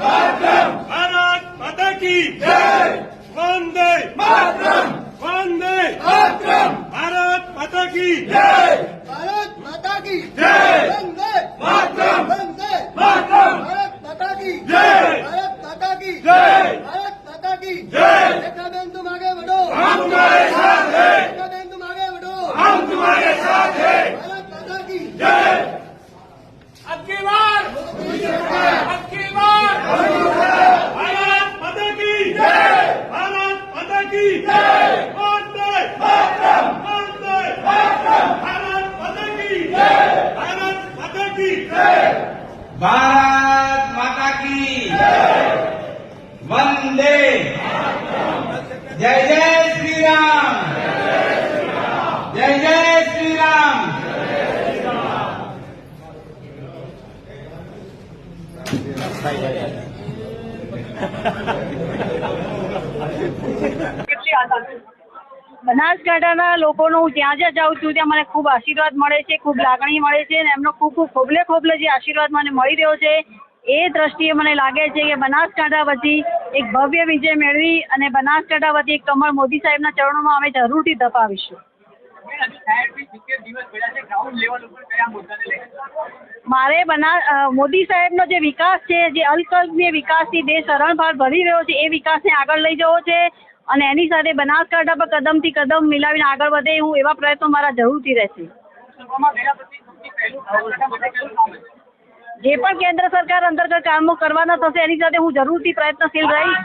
ભારત માતા કી વંદે વંદે ભારત માતા કી જય भारत माता की भारत माता की भारत माता की वंदे जय जय श्री राम जय जय श्री राम બનાસકાંઠાના લોકોનો હું જ્યાં જ્યાં જાઉં છું, ત્યાં મને ખૂબ આશીર્વાદ મળે છે, ખૂબ લાગણી મળે છે અને એમનો ખૂબ ખૂબ ખોબલે ખોબલે જે આશીર્વાદ મને મળી રહ્યો છે, એ દ્રષ્ટિએ મને લાગે છે કે બનાસકાંઠા વતી એક ભવ્ય વિજય મેળવી અને બનાસકાંઠા વતી એક કમળ મોદી સાહેબના ચરણોમાં અમે જરૂરથી ધપાવીશું. મારે બના મોદી સાહેબનો જે વિકાસ છે, જે અલ્પકલ્પનીય વિકાસથી દેશ હરણફાળ ભરી રહ્યો છે, એ વિકાસને આગળ લઈ જવો છે. અને એની સાથે બનાસકાંઠા પર કદમથી કદમ મિલાવીને આગળ વધે હું એવા પ્રયત્નો મારા જરૂરથી રહેશે. જે પણ કેન્દ્ર સરકાર અંતર્ગત કામો કરવાના થશે, એની સાથે હું જરૂરથી પ્રયત્નશીલ રહીશ.